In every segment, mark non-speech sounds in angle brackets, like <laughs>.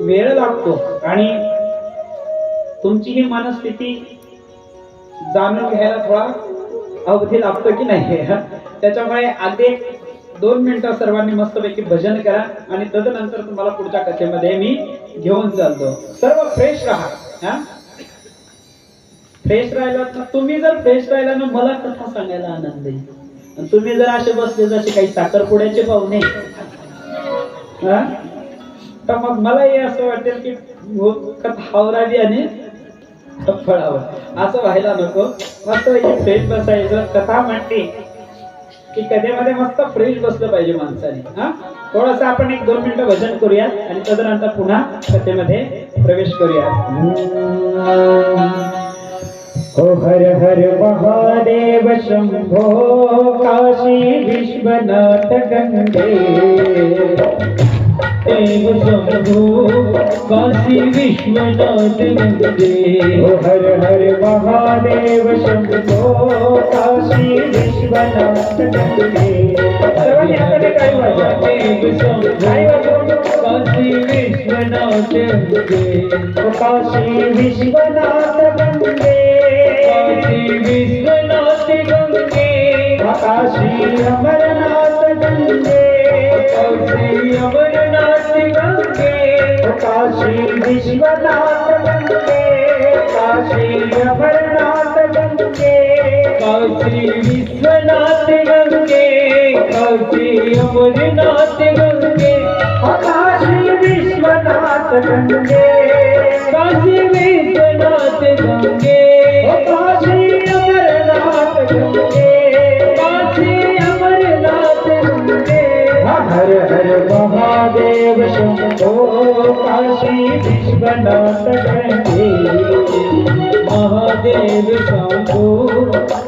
वेळ लागतो आणि तुमची ही मनस्थिती जाणून घ्यायला थोडा अवधी लागतो की नाही? <laughs> त्याच्यामुळे अगदी दोन मिनिटं सर्वांनी मस्तपैकी भजन करा आणि तदनंतर तुम्हाला पुढच्या कथेमध्ये मी घेऊन चालतो. सर्व फ्रेश राहा. हा? फ्रेश राहिला तर तुम्ही जर फ्रेश राहिला ना मला कथा सांगायला आनंद येईल आणि तुम्ही जर असे बसले जसे काही साखरपुड्याचे पाहुणे. हा? तर मग मलाही असं वाटेल की हावरावी आणि फळावं असं व्हायला नको. मस्त फ्रेश बसायचं. कथा म्हणते की कथेमध्ये मस्त फ्रेश बसलं पाहिजे माणसाने. हा? थोडस आपण एक दोन मिनिटं भजन करूया आणि तदनंतर पुन्हा कथेमध्ये प्रवेश करूया ओ हर हर महादेव शंभो काशी विश्वनाथ गंगे. देव शंभो काशी विश्वनाथ गंगे ओ हर हर महादेव शंभो काशी विश्वनाथ वाजवा देव शंभो काशी विश्वनाथ ओ काशी विश्वनाथ गंगे काशी विश्वनाथ गंगे काशी अमरनाथ गंगे काशी विश्वनाथ गंगे काशी अमरनाथ गंगे काशी विश्वनाथ गंगे काशी अमरनाथ गंगे काशी विश्वनाथ गंगे काशी विश्वनाथ गंगे महादेव शंभो काशी विश्वनाथ गंगे महादेव शंभो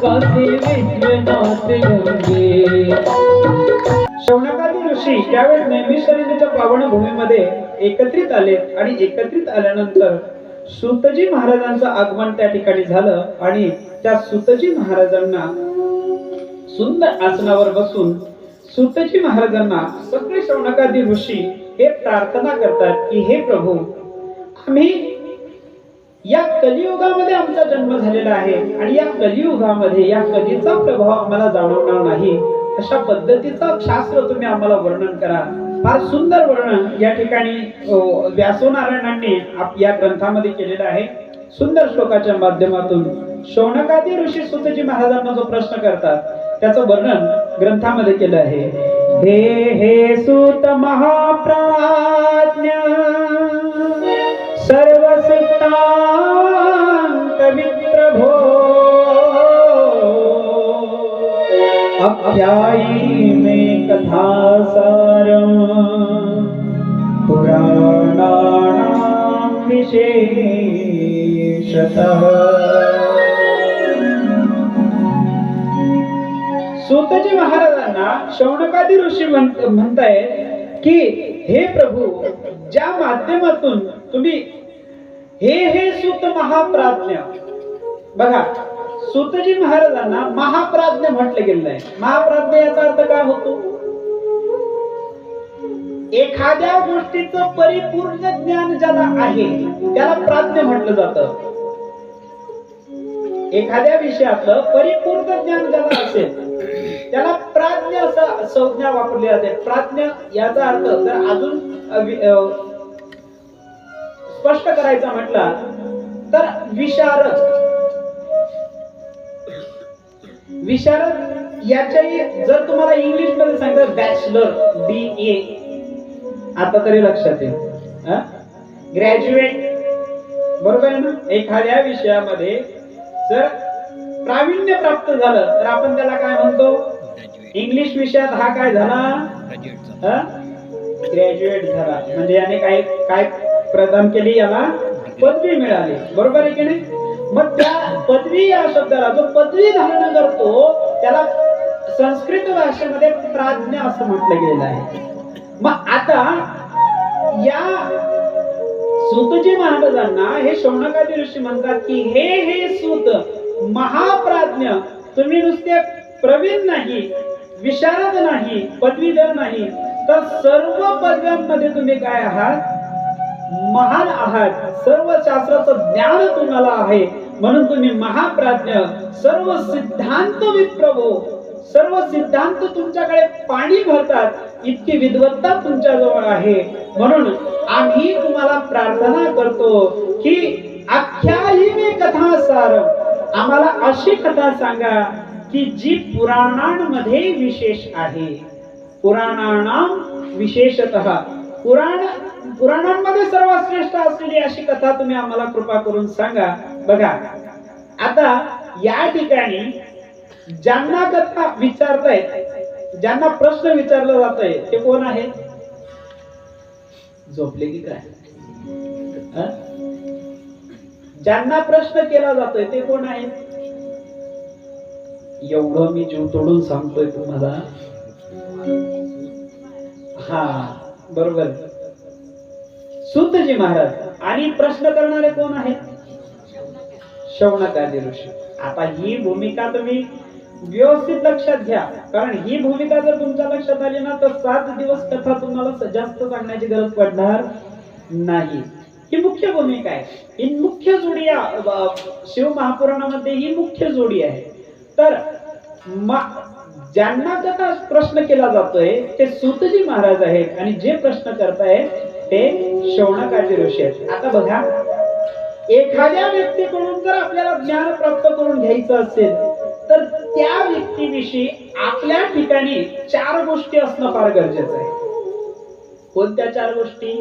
काशी विश्वनाथ गंगे शौनकादी ऋषी त्यावेळेस नैमिषारण्याच्या पावन भूमीमध्ये एकत्रित आले आणि एकत्रित आल्यानंतर सुतजी महाराजांचं आगमन त्या ठिकाणी झालं आणि त्या सुतजी महाराजांना सुंदर आसनावर बसून सुतजी महाराजांना सगळे शौनकादी ऋषी हे प्रार्थना करतात की हे प्रभू आम्ही या कलियुगामध्ये आमचा जन्म झालेला आहे आणि या कलियुगामध्ये या कलीचा प्रभाव आम्हाला जाणवणार नाही. अशा पद्धतीचा शास्त्र तुम्ही आम्हाला वर्णन करा. फार सुंदर वर्णन या ठिकाणी व्यासोनारायणांनी या ग्रंथामध्ये केलेलं आहे. सुंदर श्लोकाच्या माध्यमातून शौनकादी ऋषी सुतजी महाराजांना जो प्रश्न करतात त्याचं वर्णन ग्रंथामध्ये केलं आहे. हे हे सुत महाप्राज्ञ सर्वसिद्धांत विप्रभो अभ्यायी मे कथा सारम पुराणानां विशेषतः। संताजी महाराजांना शौनकादी ऋषी म्हणताय म्हणतायत की हे प्रभू ज्या माध्यमातून तुम्ही हे हे सुत महाप्राज्ञ बघा सुतजी महाराजांना महाप्राज्ञ म्हटलं गेलेलं आहे. महाप्राज्ञ याचा अर्थ काय होतो? एखाद्या गोष्टीच परिपूर्ण ज्ञान ज्याला आहे त्याला प्राज्ञ म्हटलं जात. एखाद्या विषयातलं परिपूर्ण ज्ञान ज्याला असेल त्याला प्राज्ञ असं संज्ञा वापरली जाते. प्राज्ञ याचा अर्थ जर अजून स्पष्ट करायचा म्हटला तर विशारद. विशारद याच्याही जर तुम्हाला इंग्लिशमध्ये सांगितलं बॅचलर बी ए आता तरी लक्षात येईल. ग्रॅज्युएट बरोबर आहे ना? एखाद्या विषयामध्ये जर प्रावीण्य प्राप्त झालं तर आपण त्याला काय म्हणतो? इंग्लिश विषयात हा काय झाला? ग्रॅज्युएट झाला. म्हणजे याने काय काय प्रदान केली याला? पदवी मिळाली. बरोबर आहे की नाही? मग त्या पदवी या शब्दाला जो पदवी धारण करतो त्याला संस्कृत भाषेमध्ये प्राज्ञ असं म्हटलं गेलेलं आहे. मग आता या सूतजी महाराजांना हे शौनकादी ऋषी म्हणतात की हे हे सूत महाप्राज्ञ तुम्ही नुसते प्रवीण नाही विशारद नाही पदवीधर नाही तर सर्व पदव्यांमध्ये तुम्ही काय आहात? महान आहात. सर्व शास्त्राचं ज्ञान तुम्हाला आहे. म्हणून तुम्ही महाप्राज्ञ सर्व सिद्धांत विप्रभो सर्व सिद्धांत तुमच्याकडे पाणी भरतात. इतकी विद्वत्ता तुमच्या जवळ आहे. म्हणून आम्ही तुम्हाला प्रार्थना करतो की आख्यायिनी कथा सार आम्हाला अशी कथा सांगा. की जी पुराणांमध्ये विशेष आहे. पुराणानाम विशेषत. पुराण पुराणांमध्ये सर्वात श्रेष्ठ असलेली अशी कथा तुम्ही आम्हाला कृपा करून सांगा. बघा आता या ठिकाणी ज्यांना कथा विचारतायत ज्यांना प्रश्न विचारला जातोय ते कोण आहेत? झोपले की काय? ज्यांना प्रश्न केला जातोय ते कोण आहेत? एवढं मी जीव तोडून सांगतोय तुम्हाला. हा बरोबर. सुतजी महाराज आणि प्रश्न करणारे कोण आहेत? शौनकादी ऋषी. आता ही भूमिका तुम्ही व्यवस्थित लक्षात घ्या. कारण ही भूमिका जर तुमच्या लक्षात आली ना तर सात दिवस कथा तुम्हाला जास्त सांगण्याची गरज पडणार नाही. ही मुख्य भूमिका आहे. ही मुख्य जोडी शिव महापुराणामध्ये ही मुख्य जोडी आहे. तर ज्यांना त्याचा प्रश्न केला जातोय ते सुतजी महाराज आहेत आणि जे प्रश्न करतायत ते शौनकाचे ऋषी आहेत. आता बघा एखाद्या व्यक्तीकडून जर आपल्याला ज्ञान प्राप्त करून घ्यायचं असेल तर त्या व्यक्तीविषयी आपल्या ठिकाणी चार गोष्टी असणं फार गरजेचं आहे. कोणत्या चार गोष्टी?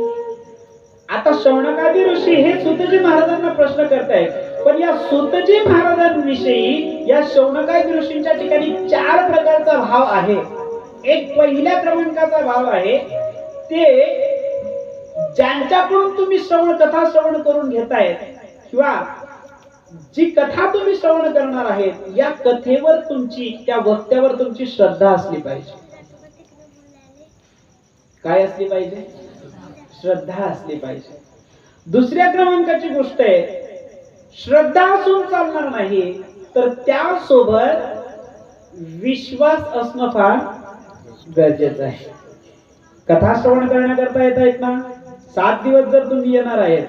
आता शौनकादी ऋषी हे सुतजी महाराजांना प्रश्न करतायत. पण या सुतजी महाराजांविषयी या शौनकाय ऋषींच्या ठिकाणी चार प्रकारचा भाव आहे. एक पहिल्या क्रमांकाचा भाव आहे. ते ज्यांच्याकडून तुम्ही श्रवण कथा श्रवण करून घेतायत किंवा जी कथा तुम्ही श्रवण करणार आहेत या कथेवर तुमची त्या वक्त्यावर तुमची श्रद्धा असली पाहिजे. काय असली पाहिजे? श्रद्धा असली पाहिजे. दुसऱ्या क्रमांकाची गोष्ट आहे श्रद्धा असून चालणार नाही तर त्यासोबत विश्वास असणं फार गरजेचं आहे. कथा श्रवण करण्याकरता येत आहेत ना? सात दिवस जर तुम्ही येणार आहेत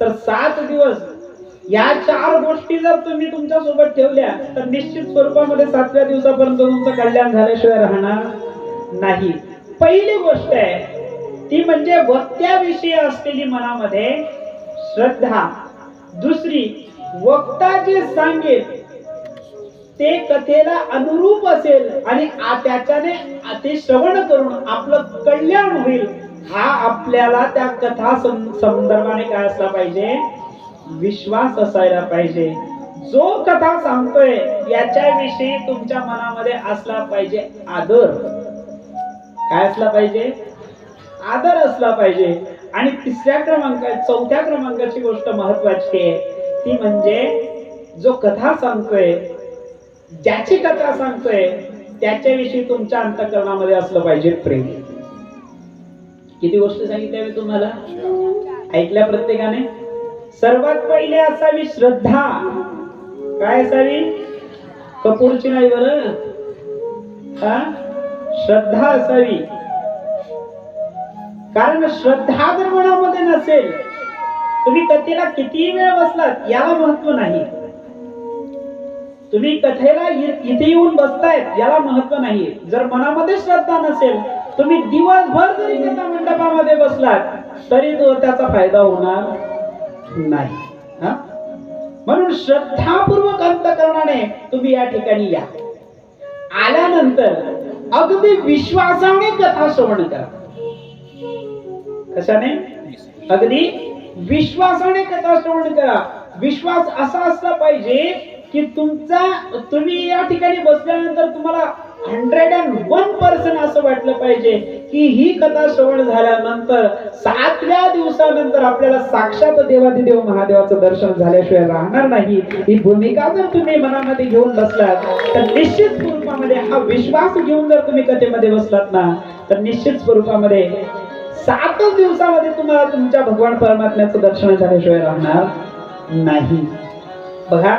तर सात दिवस या चार गोष्टी जर तुम्ही तुमच्यासोबत ठेवल्या तर निश्चित स्वरूपामध्ये सातव्या दिवसापर्यंत तुमचं कल्याण झाल्याशिवाय राहणार नाही. पहिली गोष्ट आहे ती म्हणजे वक्त्याविषयी असलेली मनामध्ये श्रद्धा. दुसरी वक्ता जे सांगेल ते कथेला अनुरूप असेल आणि त्याच्याने ते श्रवण करून आपलं कल्याण होईल हा आपल्याला त्या कथा संदर्भाने काय असला पाहिजे. विश्वास असायला पाहिजे. जो कथा सांगतोय याच्याविषयी तुमच्या मनामध्ये असला पाहिजे आदर. काय असला पाहिजे? आदर असला पाहिजे. आणि तिसऱ्या क्रमांका चौथ्या क्रमांकाची गोष्ट महत्वाची आहे. ती म्हणजे जो कथा सांगतोय ज्याची कथा सांगतोय त्याच्याविषयी तुमच्या अंतकरणामध्ये असलं पाहिजे प्रेम. किती गोष्ट सांगितल्या मी तुम्हाला? ऐकल्या प्रत्येकाने? सर्वात पहिले असावी श्रद्धा. काय असावी? कपूरची नाही बरं? हा? श्रद्धा असावी. कारण श्रद्धा जर मनामध्ये नसेल तुम्ही कथेला किती वेळ बसलात याला महत्त्व नाही. तुम्ही कथेला इथे येऊन बसतायत याला महत्त्व नाही. जर मनामध्ये श्रद्धा नसेल तुम्ही दिवसभर जरी कथा मंडपामध्ये बसलात तरी तो त्याचा फायदा होणार नाही. हा? म्हणून श्रद्धापूर्वक अंतकरणाने तुम्ही या ठिकाणी या. आल्यानंतर अगदी विश्वासाने कथा श्रवण करा. कशाने? अगदी विश्वासाने कथा श्रवण करा. विश्वास असा असला पाहिजे की तुमचा तुम्ही या ठिकाणी बसल्यानंतर तुम्हाला हंड्रेड अँड वन पर्सेंट असं वाटलं पाहिजे की ही कथा श्रवण झाल्यानंतर सातव्या दिवसानंतर आपल्याला साक्षात देवादिदेव महादेवाचं दर्शन झाल्याशिवाय राहणार नाही. ही भूमिका जर तुम्ही मनामध्ये घेऊन बसलात तर निश्चित स्वरूपामध्ये हा विश्वास घेऊन जर तुम्ही कथेमध्ये बसलात ना तर निश्चित स्वरूपामध्ये सातच दिवसामध्ये तुम्हाला तुमच्या भगवान परमात्म्याचं दर्शन झाल्याशिवाय राहणार नाही. बघा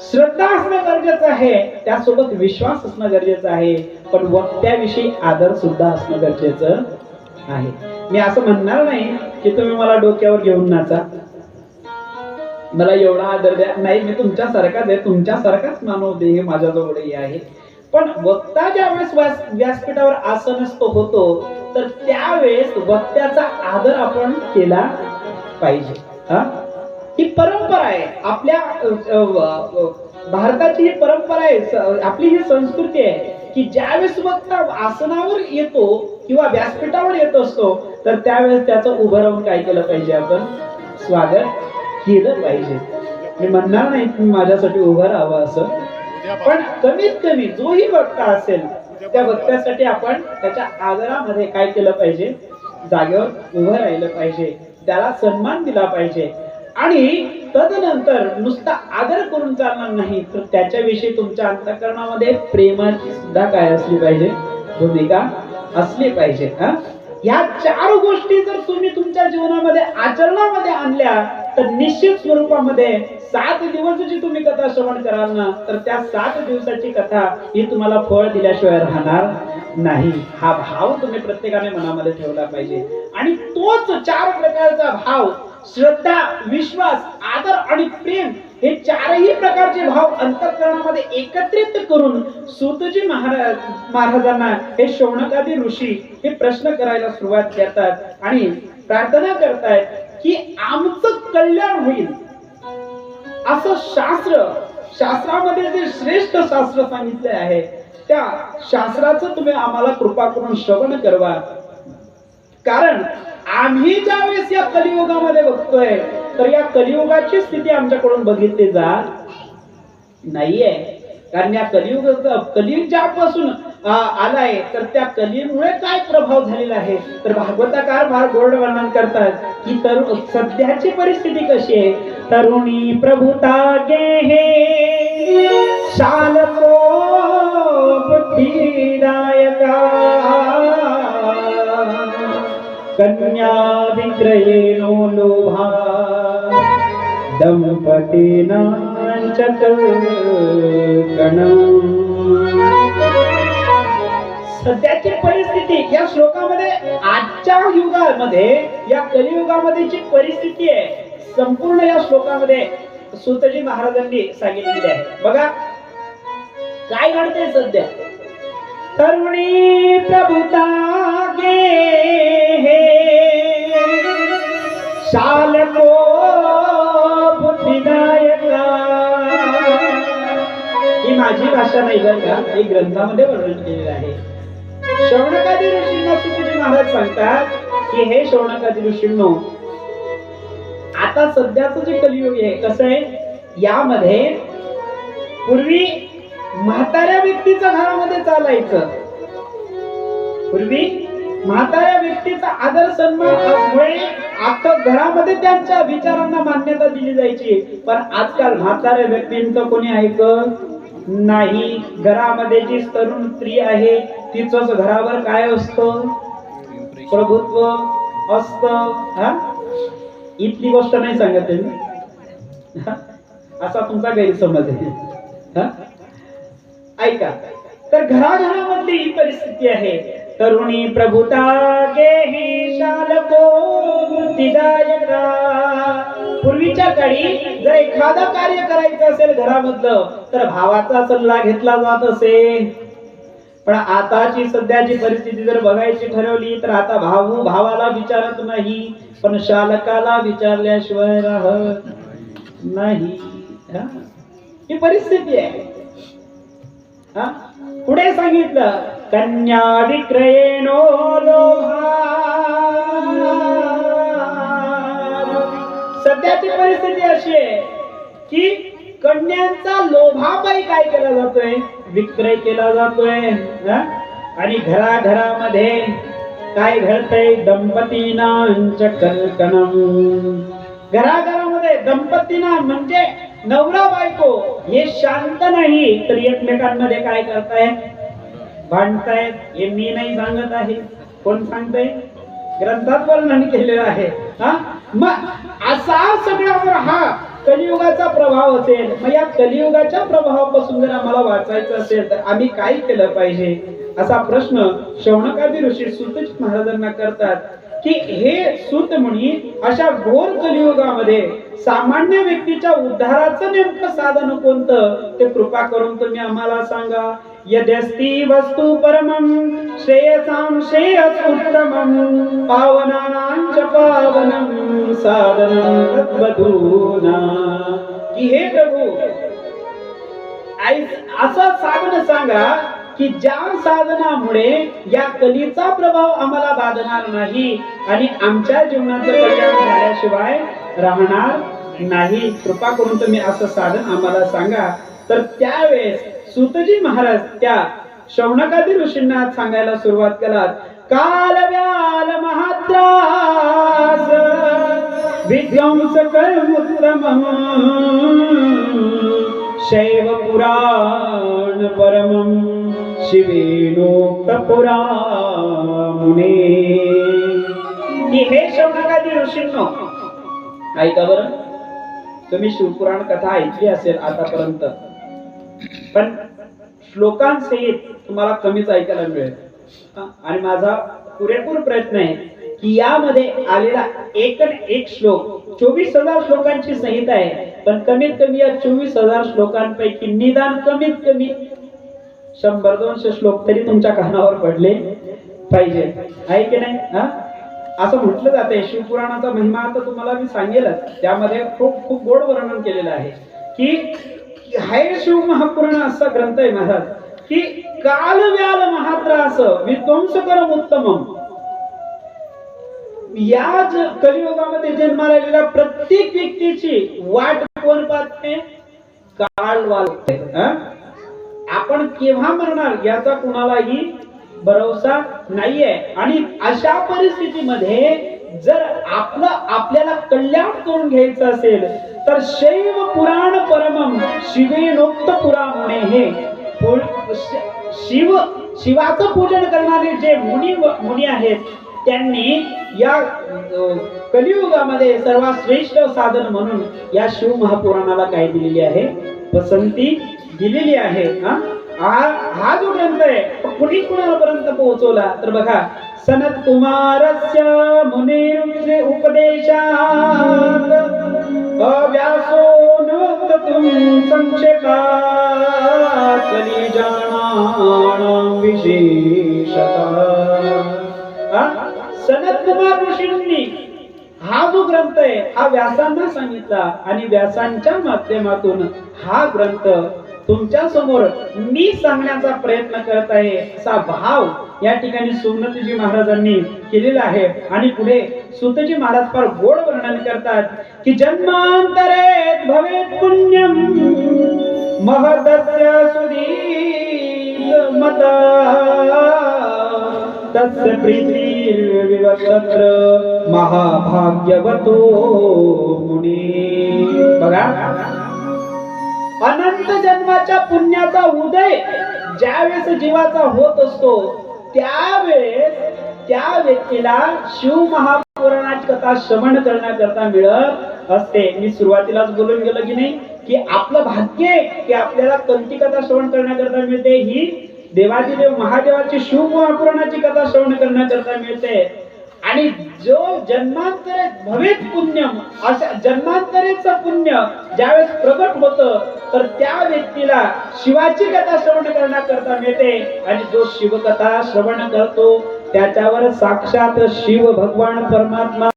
श्रद्धा असणं गरजेचं आहे त्यासोबत विश्वास असणं गरजेचं आहे पण वक्त्याविषयी आदर सुद्धा असणं गरजेचं आहे. मी असं म्हणणार नाही की तुम्ही मला डोक्यावर घेऊन नाचा. मला एवढा आदर द्या. नाही मी तुमच्यासारखाच आहे. तुमच्यासारखाच मानव देह माझ्याजवळही आहे. पण वक्ता ज्यावेळेस व्यास व्यासपीठावर आसनस्थ होतो तर त्यावेळेस वक्त्याचा आदर आपण केला पाहिजे. हा? ही परंपरा आहे. आपल्या भारताची ही परंपरा आहे. आपली ही संस्कृती आहे की ज्यावेळेस वक्ता आसनावर येतो किंवा व्यासपीठावर येत असतो तर त्यावेळेस त्याचं उभं राहून काय केलं पाहिजे आपण? स्वागत केलं पाहिजे. मी म्हणणार नाही तुम्ही माझ्यासाठी उभं राहावं असं. पण कमीत कमी जोही वक्ता असेल त्या वक्त्यासाठी आपण त्याच्या आदरामध्ये काय केलं पाहिजे? जागेवर उभं राहिलं पाहिजे. त्याला सन्मान दिला पाहिजे. आणि तदनंतर नुसता आदर करून चालणार नाही तर त्याच्याविषयी तुमच्या अंतकरणामध्ये प्रेमाची सुद्धा काय असली पाहिजे? भूमिका असली पाहिजे हा? या चार गोष्टी जर तुम्ही तुमच्या जीवनामध्ये आचरणामध्ये आणल्या तर निश्चित स्वरूपामध्ये सात दिवस जी तुम्ही कथा श्रवण कराल ना तर त्या सात दिवसाची कथा ही तुम्हाला फळ दिल्याशिवाय राहणार नाही. हा भाव तुम्ही प्रत्येकाने मनामध्ये ठेवला पाहिजे. आणि तोच चार प्रकारचा भाव श्रद्धा विश्वास आदर आणि प्रेम हे चारही प्रकारचे भाव अंतकरणामध्ये एकत्रित करून सुतजी महाराज महाराजांना हे शौनकादी ऋषी हे प्रश्न करायला सुरुवात करतात आणि प्रार्थना करतायत की आमचं कल्याण होईल. असं शास्त्र शास्त्रामध्ये जे श्रेष्ठ शास्त्र सांगितले आहे त्या शास्त्राचं तुम्ही आम्हाला कृपा करून श्रवण करवा. कारण आम्ही ज्यावेळेस या कलियुगामध्ये बघतोय तर या कलियुगाची स्थिती आमच्याकडून बघितली जात नाहीये. कारण या कलियुग कलियुग ज्यापासून आलाय तर त्या कलीमुळे काय प्रभाव झालेला आहे? तर भागवताकार फार गोड वर्णन करतात की तर सध्याची परिस्थिती कशी आहे? तरुणी प्रभुता गे हे शालको बुद्धिदायका. कन्या विक्रयेणो लोभा. सध्याची परिस्थिती या श्लोकामध्ये आजच्या युगामध्ये या कलियुगामध्ये जी परिस्थिती आहे संपूर्ण या श्लोकामध्ये सुतजी महाराजांनी सांगितलेली आहे. बघा काय घडते सध्या? तरुणी प्रभुता गे हे. शालको ही माझी भाषा नाही बरं का? ही ग्रंथामध्ये वर्णन केलेलं आहे. शौनकादी ऋषींना सुखजी महाराज सांगतात की हे शौनकादी ऋषींनो आता सध्याचं जे कलियुग आहे कसं आहे? यामध्ये पूर्वी म्हाताऱ्या व्यक्तीचं घरामध्ये चालायचं. पूर्वी म्हाताऱ्या व्यक्तीचा आदर सन्मानामुळे आता घरामध्ये त्यांच्या विचारांना मान्यता दिली जायची. पण आजकाल म्हाताऱ्या व्यक्तींचं कोणी ऐकत नाही. घरामध्ये जी तरुण स्त्री आहे तिच घरावर काय असतं? प्रभुत्व असत. हा? इथली गोष्ट नाही सांगत मी. असा तुमचा गैरसमज आहे. हा? ऐका. तर घराघरामधली ही परिस्थिती आहे. तरुणी प्रभुता गेही शालको बुद्धिदायका पूर्वीच्या काळी जर एखादं कार्य करायचं असेल घरामधलं तर भावाचा सल्ला घेतला जात असेल पण आताची सध्याची परिस्थिती जर बघायची ठरवली तर आता भाऊ भावाला विचारत नाही पण शालकाला विचारल्याशिवाय राहत नाही हा? ही परिस्थिती आहे हा? पुढे सांगितलं कन्या विक्रयेनो सध्याची परिस्थिती अशी आहे की कन्यांचा लोभापायी काय केला जातोय? विक्रय केला जातोय आणि घराघरामध्ये काय घडतंय? दंपतीनांच कल्कनम घराघरामध्ये दंपतीना म्हणजे नवरा बायको हे शांत नाही तर एकमेकांमध्ये काय करताय? भांडतायत हे मी नाही सांगत आहे. कोण सांगताय? ग्रंथात वर्णन केलेलं आहे. हा? मग असा सगळ्यावर हा कलियुगाचा प्रभाव असेल मग या कलियुगाच्या प्रभावापासून जर आम्हाला वाचायचं असेल तर आम्ही काय केलं पाहिजे? असा प्रश्न शौनकादी ऋषी सुतजी महाराजांना करतात. की हे सुत म्हणी अशा घोर कलियुगामध्ये सामान्य व्यक्तीच्या उद्धाराचं नेमकं साधन कोणतं? ते कृपा करून तुम्ही आम्हाला सांगा. यद्यस्ती वस्तु परमं श्रेयसां श्रेयस उत्तमं पावनानांच च पावनं साधनं तद्वधूना. की हे प्रभू असं साधन सांगा की ज्या साधनामुळे या कलीचा प्रभाव आम्हाला बाधणार नाही आणि आमच्या जीवनाचं कल्याण झाल्याशिवाय राहणार नाही. कृपा करून तुम्ही असं साधन आम्हाला सांगा. तर त्यावेळेस सुतजी महाराज त्या शौनकादी ऋषींना सांगायला सुरुवात केलात. काल व्याल महात्रास विध्वंस शैव पुराण परमम शिवेनोक्त की हे शौनकादी ऋषींनो ऐका बरं. तुम्ही शिवपुराण कथा ऐकली असेल आतापर्यंत पण श्लोकांसहित तुम्हाला कमीच ऐकायला मिळेल. आणि माझा पुरेपूर प्रयत्न आहे की यामध्ये आलेला एक एक श्लोक चोवीस हजार श्लोकांची संहिता आहे पण कमीत कमी या चोवीस हजार श्लोकांपैकी निदान कमीत कमी शंभर दोनशे श्लोक तरी तुमच्या कानावर पडले पाहिजे. आहे की नाही? हा? असं म्हटलं जाते शिवपुराणाचा महिमा आता तुम्हाला मी सांगेलच. त्यामध्ये खूप खूप गोड वर्णन केलेलं आहे. की हाय शिव महापुराण असा ग्रंथ आहे महाराज. की काल व्याल महात्रास विध्वंसकरम उत्तमम. या ज- कलियुगामध्ये जन्माला आलेल्या प्रत्येक व्यक्तीची वाट कोण पाहते? काळ वाल आपण केव्हा मरणार याचा कुणालाही भरोसा नाहीये. आणि अशा परिस्थितीमध्ये जर आपलं आपल्याला कल्याण करून घ्यायचं असेल तर शैव पुराण परमम शिवेनोक्त होणे हे. शिव शिवाचं पूजन करणारे जे मुनी मुनी आहेत त्यांनी या कलियुगामध्ये सर्वात श्रेष्ठ साधन म्हणून या शिव महापुराणाला काय दिलेली आहे? पसंती दिलेली आहे हा? हा- हा जो ग्रंथ आहे कुणी कुणापर्यंत पोहोचवला? तर बघा सनत कुमारस्य मुनिरुचे उपदेशात अव्यासो नोक्तुम संक्षेपात कली विशेषतः. हा? सनत कुमार ऋषींनी हा जो ग्रंथ आहे हा व्यासांना सांगितला आणि व्यासांच्या माध्यमातून हा ग्रंथ तुमच्यासमोर मी सांगण्याचा प्रयत्न करत आहे असा भाव या ठिकाणी सोमनाथजी महाराजांनी केलेला आहे. आणि पुढे सुतजी महाराज फार गोड वर्णन करतात की जन्मांतरे भवे पुण्यम महदस्य सुधीर मता तस्य प्रीतिर्विवक्षत्र महाभाग्यवतो मुनी. बघा अनंत जन्माच्या पुण्याचा उदय ज्यावेळेस जीवाचा होत असतो त्यावेळेस त्या व्यक्तीला शिव महापुराणाची कथा श्रवण करण्याकरता मिळत असते. मी सुरुवातीलाच बोलून गेलो की नाही की आपलं भाग्य आहे की आपल्याला कोणती कथा श्रवण करण्याकरता मिळते ही देवादिदेव महादेवाची शिव महापुराणाची कथा श्रवण करण्याकरता मिळते. आणि जो जन्मांतरे भवेत पुण्यम अशा जन्मांतरेच पुण्य ज्यावेळेस प्रगट होत तर त्या व्यक्तीला शिवाची कथा श्रवण करण्याकरता मिळते. आणि जो शिवकथा श्रवण करतो त्याच्यावर साक्षात शिव भगवान परमात्मा